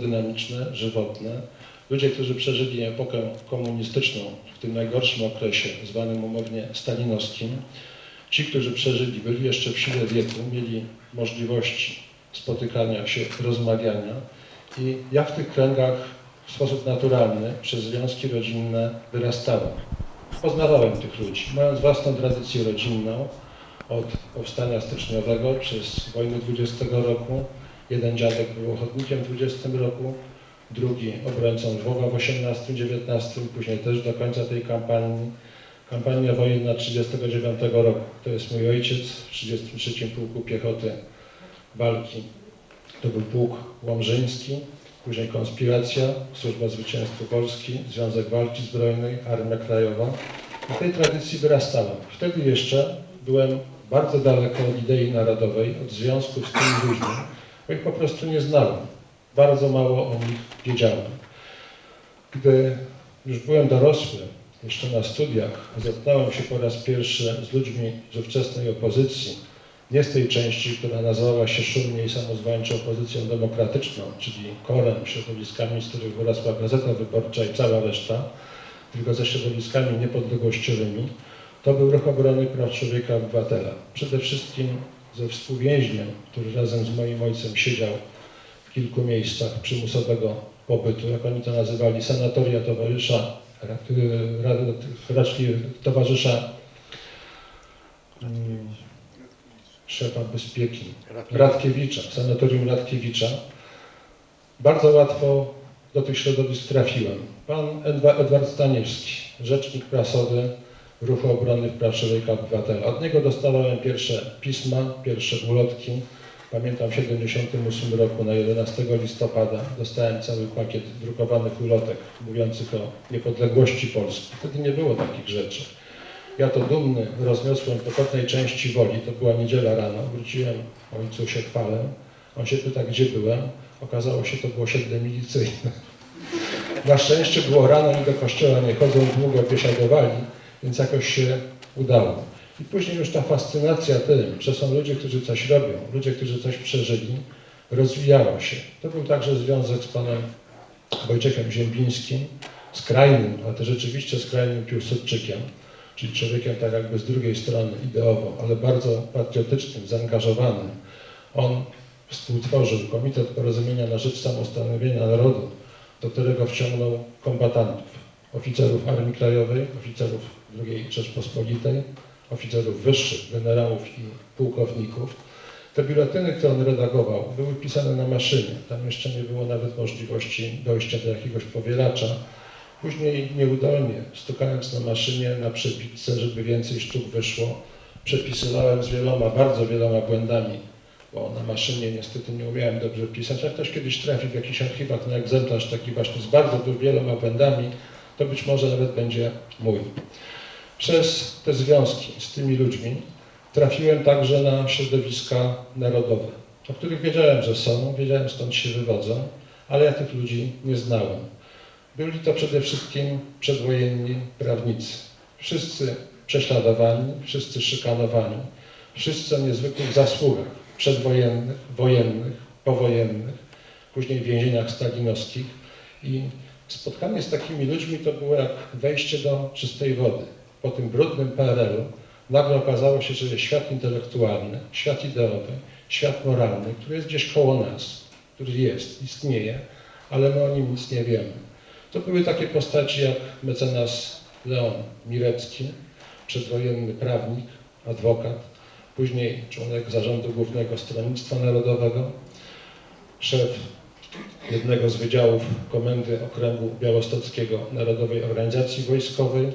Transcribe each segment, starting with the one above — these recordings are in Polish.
dynamiczne, żywotne. Ludzie, którzy przeżyli epokę komunistyczną w tym najgorszym okresie, zwanym umownie stalinowskim, ci, którzy przeżyli, byli jeszcze w sile wieku, mieli możliwości spotykania się, rozmawiania i ja w tych kręgach w sposób naturalny przez związki rodzinne wyrastałem. Poznawałem tych ludzi, mając własną tradycję rodzinną od powstania styczniowego przez wojnę 20 roku. Jeden dziadek był ochotnikiem w 20 roku, drugi obrońcą Lwowa w 18-19, później też do końca tej kampanii. Kampania wojenna 39 roku. To jest mój ojciec w 33 Pułku Piechoty Walki. To był Pułk Łomżyński, później konspiracja, Służba Zwycięstwa Polski, Związek Walki Zbrojnej, Armia Krajowa. I tej tradycji wyrastałem. Wtedy jeszcze byłem bardzo daleko od idei narodowej, od związków z tymi ludźmi, bo ich po prostu nie znałem. Bardzo mało o nich wiedziałem. Gdy już byłem dorosły, jeszcze na studiach, zetknąłem się po raz pierwszy z ludźmi ze wczesnej opozycji, nie z tej części, która nazywała się szumnie i samozwańczo opozycją demokratyczną, czyli korem, środowiskami, z których wyrosła Gazeta Wyborcza i cała reszta, tylko ze środowiskami niepodległościowymi, to był ruch obrony praw człowieka obywatela. Przede wszystkim ze współwięźniem, który razem z moim ojcem siedział w kilku miejscach przymusowego pobytu, jak oni to nazywali, sanatoria towarzysza, raczej towarzysza mm, szefa bezpieki Radkiewicza, sanatorium Radkiewicza. Bardzo łatwo do tych środowisk trafiłem. Pan Edwa- Edward Staniewski, rzecznik prasowy Ruchu Obrony Praw Człowieka Obywatela. Od niego dostawałem pierwsze pisma, pierwsze ulotki. Pamiętam w 1978 roku, na 11 listopada, dostałem cały pakiet drukowanych ulotek mówiących o niepodległości Polski. Wtedy nie było takich rzeczy. Ja to dumny rozniosłem po pewnej części woli, to była niedziela rano, wróciłem, ojcu się chwalę. On się pyta, gdzie byłem. Okazało się, to było siedle milicyjne. Na szczęście było rano i do kościoła nie chodzą, długo biesiadowali, więc jakoś się udało. I później już ta fascynacja tym, że są ludzie, którzy coś robią, ludzie, którzy coś przeżyli, rozwijała się. To był także związek z panem Wojciechem Ziembińskim, skrajnym, ale też rzeczywiście skrajnym Piłsudczykiem, czyli człowiekiem tak jakby z drugiej strony ideowo, ale bardzo patriotycznym, zaangażowanym. On współtworzył Komitet Porozumienia na Rzecz Samostanowienia Narodu, do którego wciągnął kombatantów, oficerów Armii Krajowej, oficerów II Rzeczpospolitej, oficerów wyższych, generałów i pułkowników. Te biuletyny, które on redagował, były pisane na maszynie. Tam jeszcze nie było nawet możliwości dojścia do jakiegoś powielacza. Później nieudolnie, stukając na maszynie, na przebitce, żeby więcej sztuk wyszło, przepisywałem z wieloma, bardzo wieloma błędami, bo na maszynie niestety nie umiałem dobrze pisać. Jak ktoś kiedyś trafi w jakichś archiwach na egzemplarz taki właśnie z bardzo wieloma błędami, to być może nawet będzie mój. Przez te związki z tymi ludźmi trafiłem także na środowiska narodowe, o których wiedziałem, że są, wiedziałem skąd się wywodzą, ale ja tych ludzi nie znałem. Byli to przede wszystkim przedwojenni prawnicy. Wszyscy prześladowani, wszyscy szykanowani, wszyscy o niezwykłych zasługach przedwojennych, wojennych, powojennych, później w więzieniach stalinowskich. I spotkanie z takimi ludźmi to było jak wejście do czystej wody. Po tym brudnym PRL-u nagle okazało się, że jest świat intelektualny, świat ideowy, świat moralny, który jest gdzieś koło nas, który jest, istnieje, ale my o nim nic nie wiemy. To były takie postaci jak mecenas Leon Mirecki, przedwojenny prawnik, adwokat, później członek zarządu głównego Stronnictwa Narodowego, szef jednego z wydziałów Komendy Okręgu Białostockiego Narodowej Organizacji Wojskowej,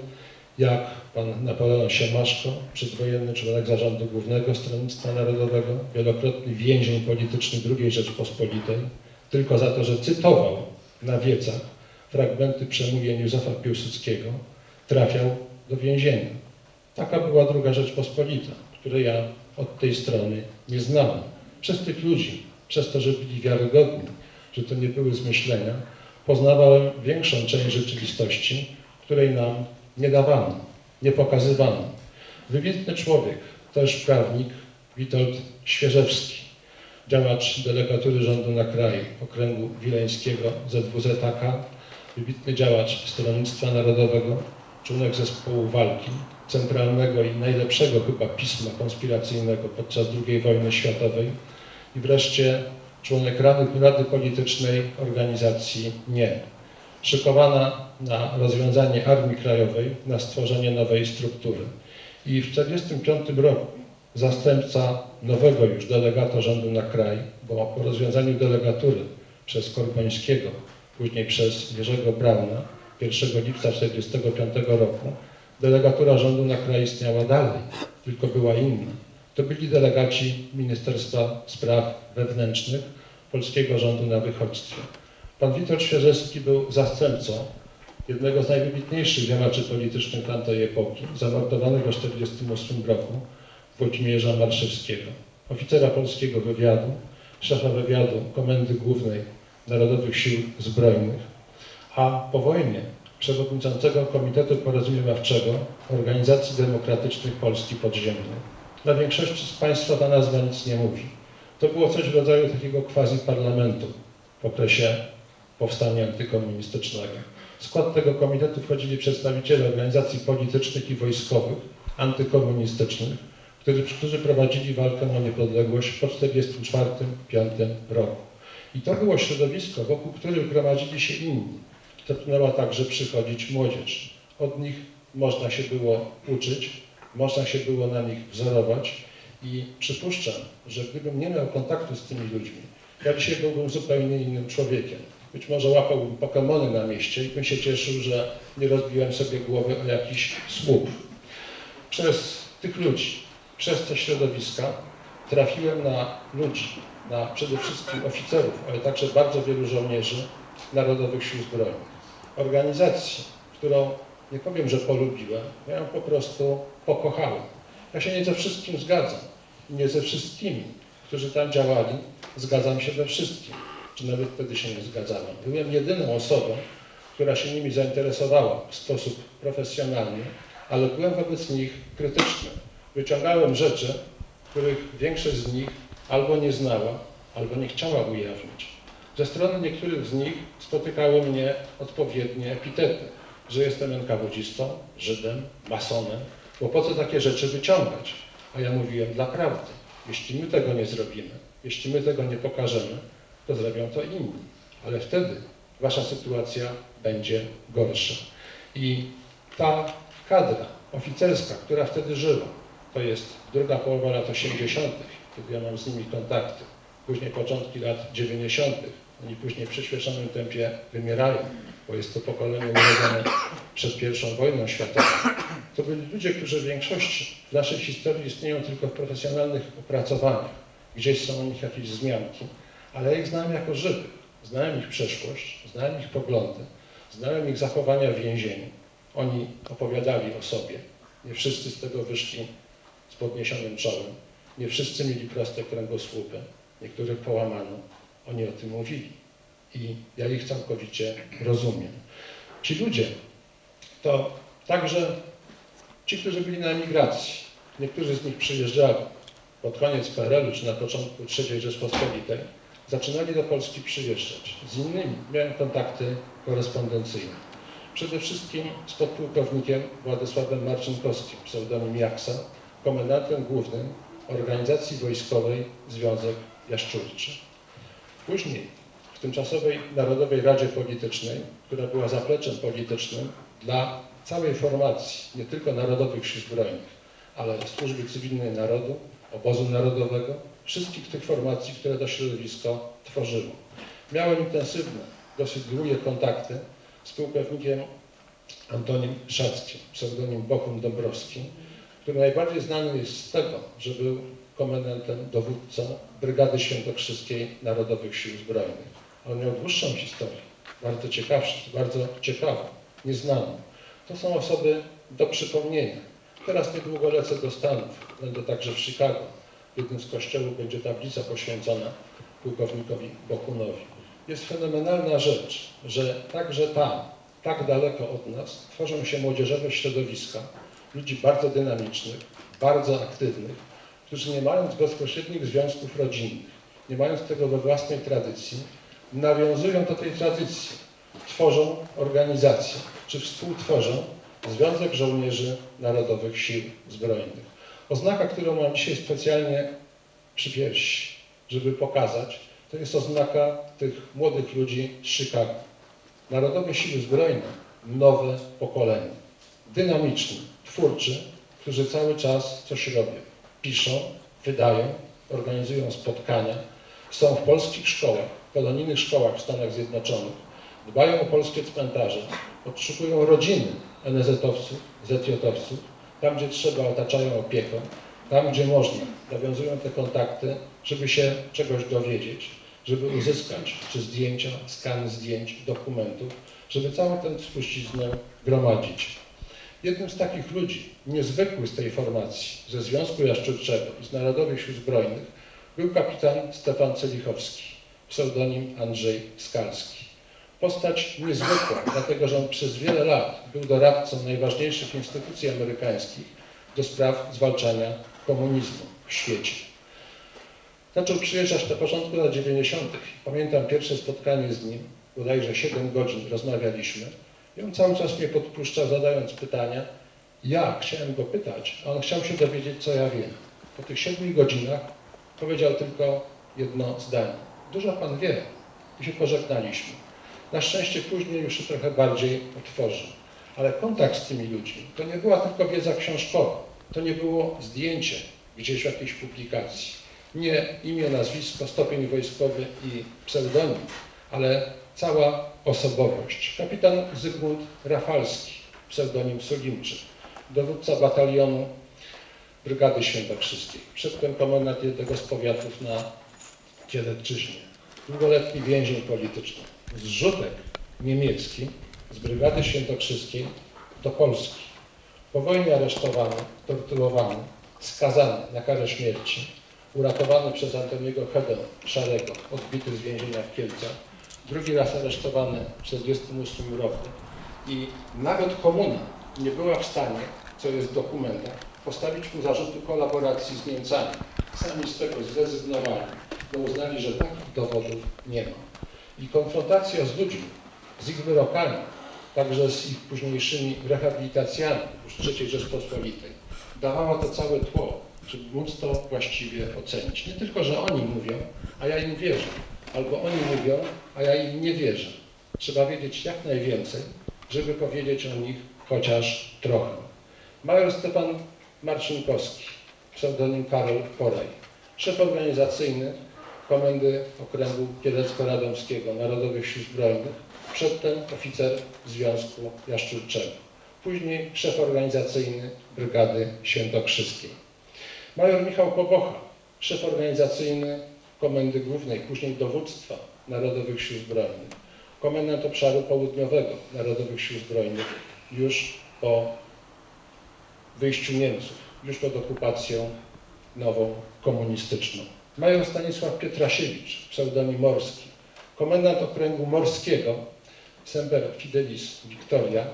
jak pan Napoleon Siemaszko, przedwojenny członek zarządu głównego Stronnictwa Narodowego, wielokrotny więzień polityczny II Rzeczpospolitej, tylko za to, że cytował na wiecach fragmenty przemówień Józefa Piłsudskiego, trafiał do więzienia. Taka była druga Rzeczpospolita, której ja od tej strony nie znałem. Przez tych ludzi, przez to, że byli wiarygodni, że to nie były zmyślenia, poznawałem większą część rzeczywistości, której nam nie dawano, nie pokazywano. Wybitny człowiek, też prawnik, Witold Świeżewski, działacz delegatury rządu na kraju okręgu wileńskiego ZWZK, wybitny działacz Stronnictwa Narodowego, członek zespołu walki, centralnego i najlepszego chyba pisma konspiracyjnego podczas II wojny światowej i wreszcie członek Rady, Politycznej organizacji NIE, szykowana na rozwiązanie Armii Krajowej, na stworzenie nowej struktury. I w 1945 roku zastępca nowego już delegata rządu na kraj, bo po rozwiązaniu delegatury przez Korpońskiego, później przez Jerzego Brauna 1 lipca 1945 roku, delegatura rządu na kraj istniała dalej, tylko była inna. To byli delegaci Ministerstwa Spraw Wewnętrznych polskiego rządu na wychodźstwie. Pan Witold Świeżewski był zastępcą jednego z najwybitniejszych działaczy politycznych tamtej epoki, zamordowanego w 1948 roku, Włodzimierza Marszewskiego, oficera polskiego wywiadu, szefa wywiadu Komendy Głównej Narodowych Sił Zbrojnych, a po wojnie przewodniczącego Komitetu Porozumiewawczego Organizacji Demokratycznych Polski Podziemnej. Dla większości z Państwa ta nazwa nic nie mówi. To było coś w rodzaju takiego quasi-parlamentu w okresie powstania antykomunistycznego. W skład tego komitetu wchodzili przedstawiciele organizacji politycznych i wojskowych, antykomunistycznych, którzy, którzy prowadzili walkę o niepodległość po 1944-1945 roku. I to było środowisko, wokół których gromadzili się inni. Zaczynała także przychodzić młodzież. Od nich można się było uczyć, można się było na nich wzorować i przypuszczam, że gdybym nie miał kontaktu z tymi ludźmi, ja dzisiaj byłbym zupełnie innym człowiekiem. Być może łapałbym Pokemony na mieście i bym się cieszył, że nie rozbiłem sobie głowy o jakiś słup. Przez tych ludzi, przez te środowiska trafiłem na ludzi, na przede wszystkim oficerów, ale także bardzo wielu żołnierzy Narodowych Sił Zbrojnych. Organizacji, którą nie powiem, że polubiłem, ja ją po prostu pokochałem. Ja się nie ze wszystkim zgadzam. Nie ze wszystkimi, którzy tam działali, zgadzam się we wszystkim. Czy nawet wtedy się nie zgadzałem. Byłem jedyną osobą, która się nimi zainteresowała w sposób profesjonalny, ale byłem wobec nich krytyczny. Wyciągałem rzeczy, których większość z nich albo nie znała, albo nie chciała ujawnić. Ze strony niektórych z nich spotykały mnie odpowiednie epitety, że jestem NKWDzistą, Żydem, masonem, bo po co takie rzeczy wyciągać? A ja mówiłem dla prawdy. Jeśli my tego nie zrobimy, jeśli my tego nie pokażemy, to zrobią to inni. Ale wtedy wasza sytuacja będzie gorsza. I ta kadra oficerska, która wtedy żyła, to jest druga połowa lat 80., kiedy ja mam z nimi kontakty, później początki lat 90., oni później w przyspieszonym tempie wymierają, bo jest to pokolenie urodzone przed I wojną światową. To byli ludzie, którzy w większości w naszej historii istnieją tylko w profesjonalnych opracowaniach. Gdzieś są o nich jakieś wzmianki, ale ja ich znałem jako żywych. Znałem ich przeszłość, znałem ich poglądy, znałem ich zachowania w więzieniu. Oni opowiadali o sobie. Nie wszyscy z tego wyszli z podniesionym czołem. Nie wszyscy mieli proste kręgosłupy. Niektórych połamano. Oni o tym mówili. I ja ich całkowicie rozumiem. Ci ludzie to także ci, którzy byli na emigracji. Niektórzy z nich przyjeżdżali pod koniec PRL-u czy na początku III Rzeczpospolitej. Zaczynali do Polski przyjeżdżać. Z innymi miałem kontakty korespondencyjne. Przede wszystkim z podpułkownikiem Władysławem Marcinkowskim, pseudonim Jaksa, komendantem głównym organizacji wojskowej Związek Jaszczurczy. Później tymczasowej Narodowej Radzie Politycznej, która była zapleczem politycznym dla całej formacji, nie tylko Narodowych Sił Zbrojnych, ale Służby Cywilnej Narodu, Obozu Narodowego, wszystkich tych formacji, które to środowisko tworzyło. Miałem intensywne, dosyć długie kontakty z pułkownikiem Antonim Szackim, pseudonim Bochum Dąbrowski, który najbardziej znany jest z tego, że był komendantem, dowódcą Brygady Świętokrzyskiej Narodowych Sił Zbrojnych. On miał dłuższą historię, bardzo ciekawszą, bardzo ciekawą, nieznaną. To są osoby do przypomnienia. Teraz niedługo lecę do Stanów, będę także w Chicago. W jednym z kościołów będzie tablica poświęcona pułkownikowi Bokunowi. Jest fenomenalna rzecz, że także tam, tak daleko od nas, tworzą się młodzieżowe środowiska, ludzi bardzo dynamicznych, bardzo aktywnych, którzy nie mając bezpośrednich związków rodzinnych, nie mając tego we własnej tradycji, nawiązują do tej tradycji, tworzą organizację, czy współtworzą Związek Żołnierzy Narodowych Sił Zbrojnych. Oznaka, którą mam dzisiaj specjalnie przy piersi, żeby pokazać, to jest oznaka tych młodych ludzi z Chicago. Narodowe Siły Zbrojne, nowe pokolenie, dynamiczny, twórczy, którzy cały czas coś robią. Piszą, wydają, organizują spotkania, są w polskich szkołach, kolonijnych szkołach w Stanach Zjednoczonych, dbają o polskie cmentarze, odszukują rodziny NZ-owców, ZJ-owców, tam gdzie trzeba otaczają opieką, tam gdzie można nawiązują te kontakty, żeby się czegoś dowiedzieć, żeby uzyskać czy zdjęcia, skany zdjęć, dokumentów, żeby całą tę spuściznę gromadzić. Jednym z takich ludzi, niezwykły z tej formacji, ze Związku Jaszczurczego i z Narodowych Sił Zbrojnych, był kapitan Stefan Celichowski, pseudonim Andrzej Skalski. Postać niezwykła, dlatego że on przez wiele lat był doradcą najważniejszych instytucji amerykańskich do spraw zwalczania komunizmu w świecie. Zaczął przyjeżdżać na początku lat 90. Pamiętam pierwsze spotkanie z nim, bodajże 7 godzin rozmawialiśmy i on cały czas mnie podpuszczał, zadając pytania. Ja chciałem go pytać, a on chciał się dowiedzieć, co ja wiem. Po tych 7 godzinach powiedział tylko jedno zdanie. Dużo pan wie. I się pożegnaliśmy. Na szczęście później już się trochę bardziej otworzył. Ale kontakt z tymi ludźmi to nie była tylko wiedza książkowa. To nie było zdjęcie gdzieś w jakiejś publikacji. Nie imię, nazwisko, stopień wojskowy i pseudonim, ale cała osobowość. Kapitan Zygmunt Rafalski, pseudonim Solimczyk, dowódca batalionu Brygady Świętokrzyskiej. Przedtem komendant jednego z powiatów na Długoletni więzień polityczny. Zrzutek niemiecki z Brygady Świętokrzyskiej do Polski. Po wojnie aresztowany, torturowany, skazany na karę śmierci, uratowany przez Antoniego Hedę Szarego, odbity z więzienia w Kielcach, drugi raz aresztowany w 1948 roku i nawet komuna nie była w stanie, co jest w dokumentach, postawić mu zarzutu kolaboracji z Niemcami. Sami z tego zrezygnowali, bo uznali, że takich dowodów nie ma. I konfrontacja z ludźmi, z ich wyrokami, także z ich późniejszymi rehabilitacjami już III Rzeczpospolitej, dawała to całe tło, żeby móc to właściwie ocenić. Nie tylko, że oni mówią, a ja im wierzę, albo oni mówią, a ja im nie wierzę. Trzeba wiedzieć jak najwięcej, żeby powiedzieć o nich chociaż trochę. Major Stepan Marcinkowski, pseudonim Karol Poraj, szef organizacyjny Komendy Okręgu Kielecko-Radomskiego Narodowych Sił Zbrojnych, przedtem oficer Związku Jaszczurczego, później szef organizacyjny Brygady Świętokrzyskiej. Major Michał Pobocha, szef organizacyjny Komendy Głównej, później dowództwa Narodowych Sił Zbrojnych, komendant obszaru południowego Narodowych Sił Zbrojnych już po wyjściu Niemców, już pod okupacją nową komunistyczną. Major Stanisław Pietrasiewicz, pseudonim Morski, komendant okręgu morskiego Semper Fidelis Victoria,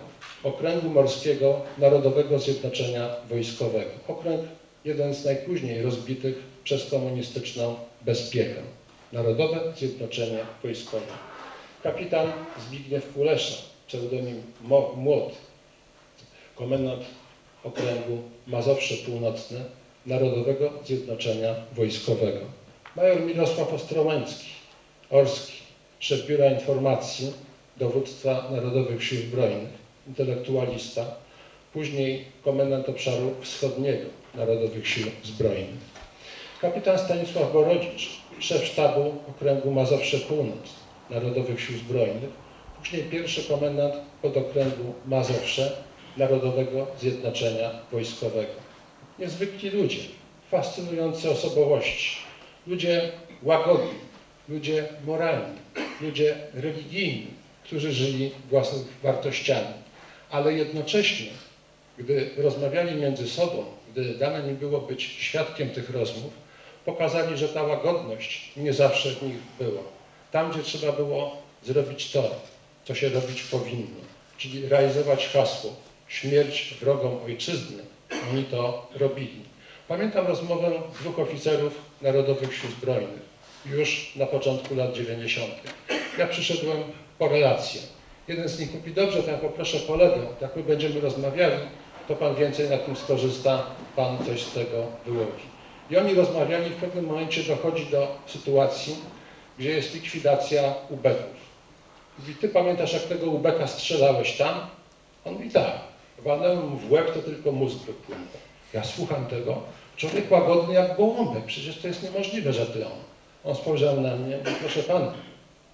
okręgu morskiego Narodowego Zjednoczenia Wojskowego. Okręg jeden z najpóźniej rozbitych przez komunistyczną bezpiekę. Narodowe Zjednoczenie Wojskowe. Kapitan Zbigniew Kulesza, pseudonim Młot, komendant okręgu Mazowsze Północne Narodowego Zjednoczenia Wojskowego. Major Mirosław Ostrołęcki, Orski, szef Biura Informacji Dowództwa Narodowych Sił Zbrojnych, intelektualista, później komendant obszaru wschodniego Narodowych Sił Zbrojnych. Kapitan Stanisław Borodzicz, szef sztabu Okręgu Mazowsze Północ Narodowych Sił Zbrojnych, później pierwszy komendant podokręgu Mazowsze Narodowego Zjednoczenia Wojskowego. Niezwykli ludzie, fascynujące osobowości, ludzie łagodni, ludzie moralni, ludzie religijni, którzy żyli własnymi wartościami, ale jednocześnie, gdy rozmawiali między sobą, gdy dane im było być świadkiem tych rozmów, pokazali, że ta łagodność nie zawsze w nich była. Tam, gdzie trzeba było zrobić to, co się robić powinno, czyli realizować hasło śmierć wrogom ojczyzny, oni to robili. Pamiętam rozmowę dwóch oficerów Narodowych Sił Zbrojnych, już na początku lat 90. Ja przyszedłem po relację. Jeden z nich mówi, dobrze, to ja poproszę kolegę, jak my będziemy rozmawiali, to pan więcej na tym skorzysta, pan coś z tego wyłowi. I oni rozmawiali, w pewnym momencie dochodzi do sytuacji, gdzie jest likwidacja ubeków. Mówi, ty pamiętasz, jak tego ubeka strzelałeś tam? On mówi, tak. Walnąłem mu w łeb, to tylko mózg wypłynął. Ja słucham tego. Człowiek łagodny jak gołąbek. Przecież to jest niemożliwe, że ty on. On spojrzał na mnie i proszę pana,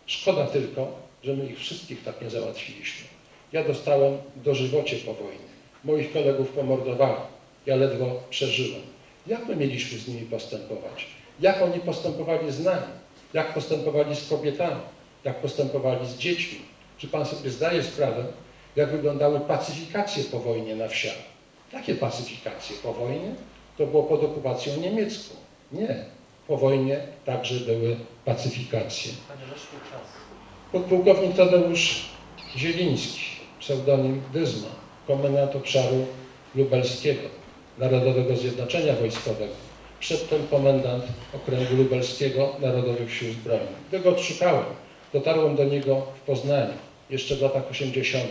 szkoda tylko, że my ich wszystkich tak nie załatwiliśmy. Ja dostałem dożywocie po wojnie. Moich kolegów pomordowali. Ja ledwo przeżyłem. Jak my mieliśmy z nimi postępować? Jak oni postępowali z nami? Jak postępowali z kobietami? Jak postępowali z dziećmi? Czy pan sobie zdaje sprawę, jak wyglądały pacyfikacje po wojnie na wsiach? Jakie pacyfikacje po wojnie? To było pod okupacją niemiecką. Nie. Po wojnie także były pacyfikacje. Podpułkownik Tadeusz Zieliński, pseudonim Dyzma, komendant obszaru lubelskiego, Narodowego Zjednoczenia Wojskowego, przedtem komendant Okręgu Lubelskiego Narodowych Sił Zbrojnych. Gdy go odszukałem, dotarłem do niego w Poznaniu, jeszcze w latach 80.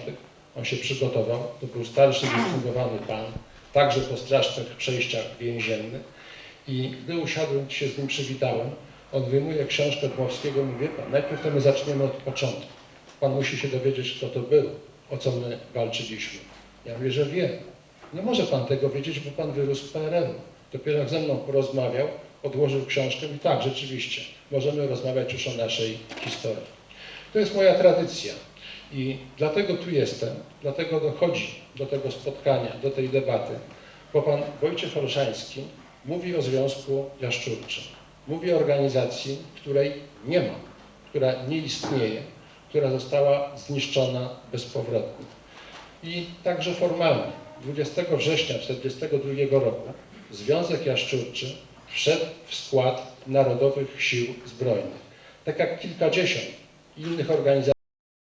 On się przygotował, to był starszy, dystynguowany pan, także po strasznych przejściach więziennych. I gdy usiadłem, się z nim przywitałem, on wyjmuje książkę Dmowskiego i mówi, pan, najpierw to my zaczniemy od początku. Pan musi się dowiedzieć, kto to był, o co my walczyliśmy. Ja mówię, że wiem. Nie może pan tego wiedzieć, bo pan wyrósł w PRL-u. Dopiero jak ze mną porozmawiał, odłożył książkę i tak, rzeczywiście, możemy rozmawiać już o naszej historii. To jest moja tradycja i dlatego tu jestem, dlatego dochodzi do tego spotkania, do tej debaty, bo pan Wojciech Olszański mówi o Związku Jaszczurczym. Mówi o organizacji, której nie ma, która nie istnieje, która została zniszczona bezpowrotnie. I także formalnie 20 września 1942 roku Związek Jaszczurczy wszedł w skład Narodowych Sił Zbrojnych. Tak jak kilkadziesiąt innych organizacji.